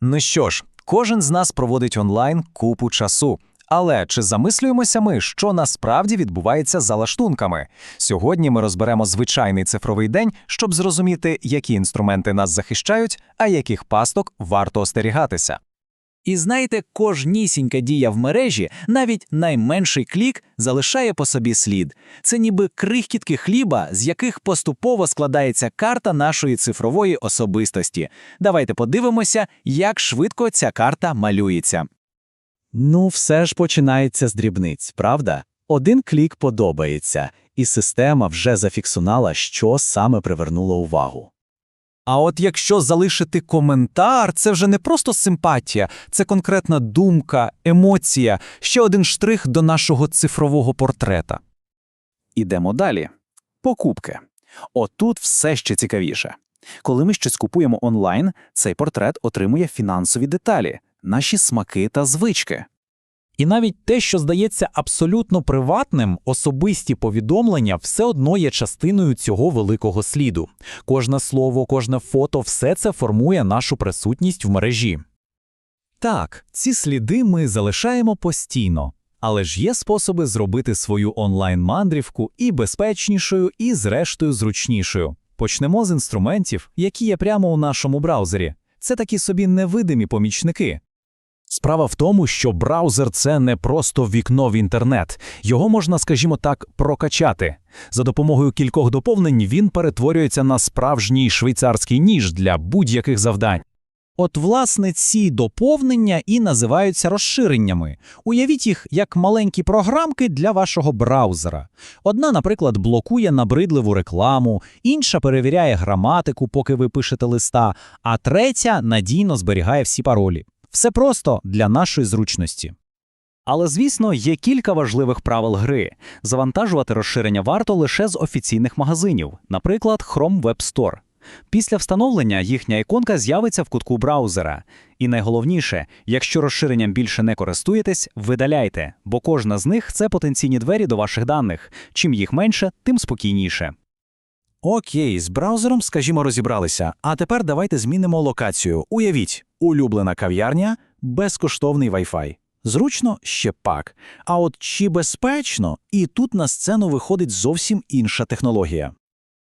Ну що ж, кожен з нас проводить онлайн купу часу. Але чи замислюємося ми, що насправді відбувається за лаштунками? Сьогодні ми розберемо звичайний цифровий день, щоб зрозуміти, які інструменти нас захищають, а яких пасток варто остерігатися. І знаєте, кожнісінька дія в мережі, навіть найменший клік, залишає по собі слід. Це ніби крихкітки хліба, з яких поступово складається карта нашої цифрової особистості. Давайте подивимося, як швидко ця карта малюється. Ну, все ж починається з дрібниць, правда? Один клік подобається, і система вже зафіксувала, що саме привернуло увагу. А от якщо залишити коментар, це вже не просто симпатія, це конкретна думка, емоція, ще один штрих до нашого цифрового портрета. Ідемо далі. Покупки. Отут все ще цікавіше. Коли ми щось купуємо онлайн, цей портрет отримує фінансові деталі, наші смаки та звички. І навіть те, що здається абсолютно приватним, особисті повідомлення все одно є частиною цього великого сліду. Кожне слово, кожне фото все це формує нашу присутність в мережі. Так, ці сліди ми залишаємо постійно, але ж є способи зробити свою онлайн-мандрівку і безпечнішою, і зрештою зручнішою. Почнемо з інструментів, які є прямо у нашому браузері. Це такі собі невидимі помічники. Справа в тому, що браузер це не просто вікно в інтернет. Його можна, скажімо так, прокачати. За допомогою кількох доповнень він перетворюється на справжній швейцарський ніж для будь-яких завдань. От, власне, ці доповнення і називаються розширеннями. Уявіть їх як маленькі програмки для вашого браузера. Одна, наприклад, блокує набридливу рекламу, інша перевіряє граматику, поки ви пишете листа, а третя надійно зберігає всі паролі. Все просто для нашої зручності. Але, звісно, є кілька важливих правил гри. Завантажувати розширення варто лише з офіційних магазинів, наприклад, Chrome Web Store. Після встановлення їхня іконка з'явиться в кутку браузера. І найголовніше, якщо розширенням більше не користуєтесь, видаляйте, бо кожна з них це потенційні двері до ваших даних. Чим їх менше, тим спокійніше. Окей, з браузером, скажімо, розібралися. А тепер давайте змінимо локацію. Уявіть, улюблена кав'ярня, безкоштовний Wi-Fi. Зручно ще пак. А от чи безпечно, і тут на сцену виходить зовсім інша технологія.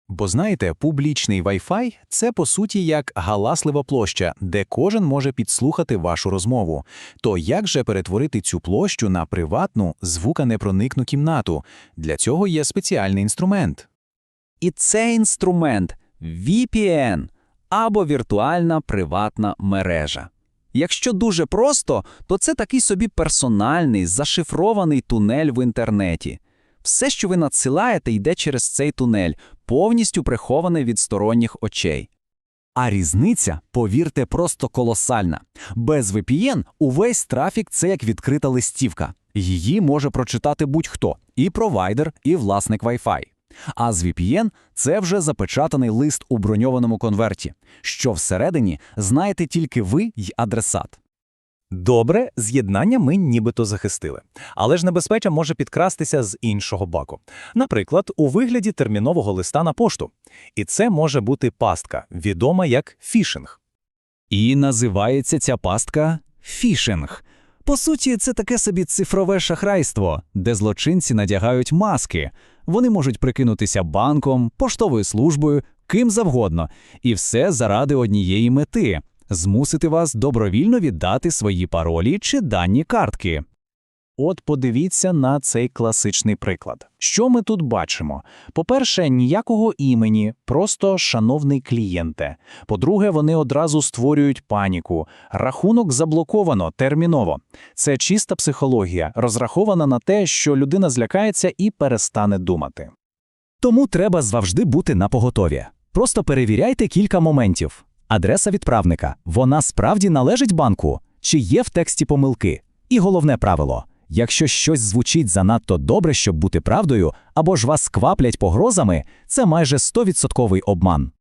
Бо знаєте, публічний Wi-Fi – це по суті як галаслива площа, де кожен може підслухати вашу розмову. То як же перетворити цю площу на приватну, звуканепроникну кімнату? Для цього є спеціальний інструмент. І цей інструмент VPN або віртуальна приватна мережа. Якщо дуже просто, то це такий собі персональний, зашифрований тунель в інтернеті. Все, що ви надсилаєте, йде через цей тунель, повністю прихований від сторонніх очей. А різниця, повірте, просто колосальна. Без VPN увесь трафік це як відкрита листівка. Її може прочитати будь-хто і провайдер, і власник Wi-Fi. А з VPN це вже запечатаний лист у броньованому конверті, що всередині знаєте тільки ви й адресат. Добре, з'єднання ми нібито захистили. Але ж небезпеча може підкрастися з іншого боку. Наприклад, у вигляді термінового листа на пошту. І це може бути пастка, відома як фішинг. І називається ця пастка фішинг. По суті, це таке собі цифрове шахрайство, де злочинці надягають маски. Вони можуть прикинутися банком, поштовою службою, ким завгодно, і все заради однієї мети змусити вас добровільно віддати свої паролі чи дані картки. От подивіться на цей класичний приклад. Що ми тут бачимо? По-перше, ніякого імені, просто шановний клієнте. По-друге, вони одразу створюють паніку. Рахунок заблоковано терміново. Це чиста психологія, розрахована на те, що людина злякається і перестане думати. Тому треба завжди бути на поготові. Просто перевіряйте кілька моментів. Адреса відправника вона справді належить банку, чи є в тексті помилки. І головне правило. Якщо щось звучить занадто добре, щоб бути правдою, або ж вас кваплять погрозами, це майже 100% обман.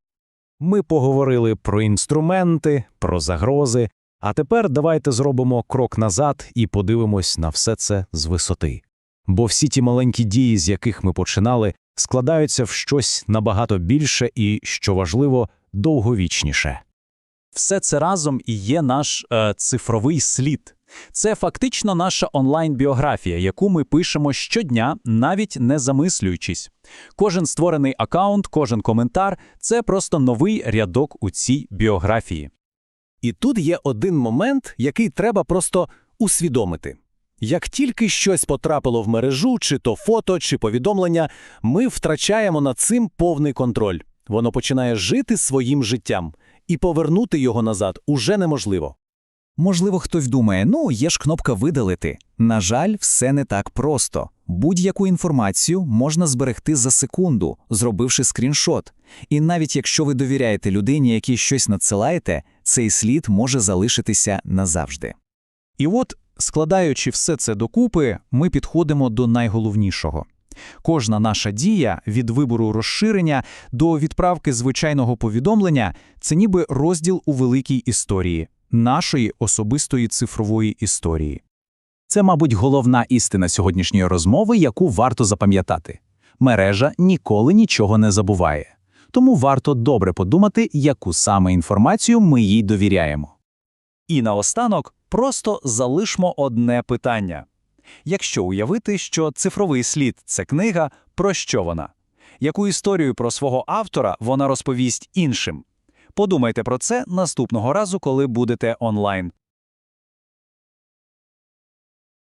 Ми поговорили про інструменти, про загрози, а тепер давайте зробимо крок назад і подивимось на все це з висоти. Бо всі ті маленькі дії, з яких ми починали, складаються в щось набагато більше і, що важливо, довговічніше. Все це разом і є наш е, цифровий слід. Це фактично наша онлайн-біографія, яку ми пишемо щодня, навіть не замислюючись. Кожен створений аккаунт, кожен коментар – це просто новий рядок у цій біографії. І тут є один момент, який треба просто усвідомити. Як тільки щось потрапило в мережу, чи то фото, чи повідомлення, ми втрачаємо над цим повний контроль. Воно починає жити своїм життям, і повернути його назад уже неможливо. Можливо, хтось думає, ну, є ж кнопка «Видалити». На жаль, все не так просто. Будь-яку інформацію можна зберегти за секунду, зробивши скріншот. І навіть якщо ви довіряєте людині, якій щось надсилаєте, цей слід може залишитися назавжди. І от, складаючи все це докупи, ми підходимо до найголовнішого. Кожна наша дія від вибору розширення до відправки звичайного повідомлення – це ніби розділ у великій історії, нашої особистої цифрової історії. Це, мабуть, головна істина сьогоднішньої розмови, яку варто запам'ятати. Мережа ніколи нічого не забуває. Тому варто добре подумати, яку саме інформацію ми їй довіряємо. І наостанок просто залишмо одне питання. Якщо уявити, що цифровий слід – це книга, про що вона? Яку історію про свого автора вона розповість іншим? Подумайте про це наступного разу, коли будете онлайн.